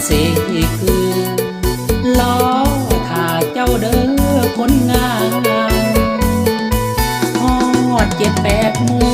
คือล้อถ้าเจ้าเด้อคนงามหอดเจ็บแปดมู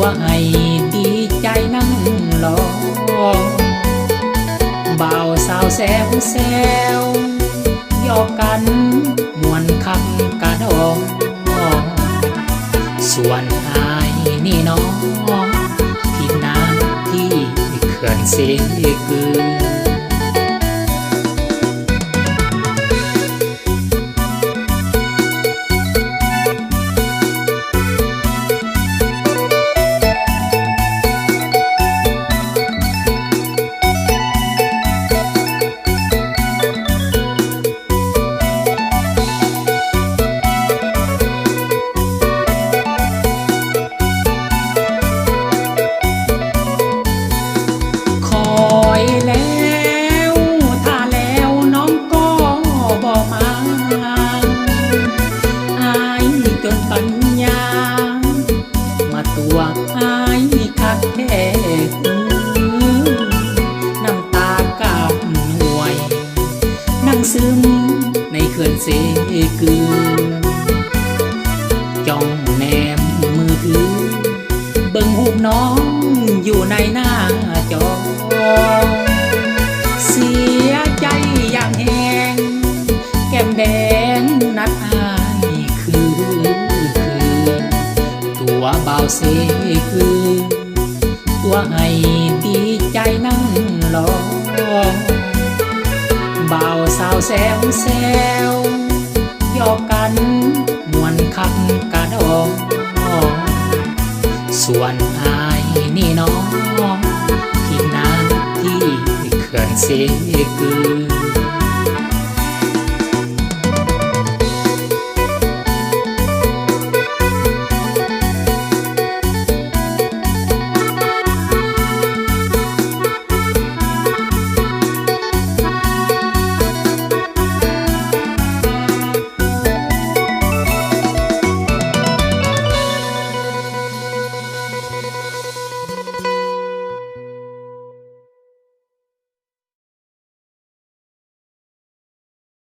ตัวให้ดีใจนั่งรอบ่าวสาวแซวแซวยอกกันมวนคำกระดองส่วนอายนี่น้องที่นาที่เขื่อนเสกือ แมแดงนัดอายคือคือตัวเบาเสคือ ตัวให้ดีใจนั่งรอเบาสาวแซวแซวยอกกันมวนคำกระดองส่วนอายนี่น้องที่นาที่เขื่อนเสกือ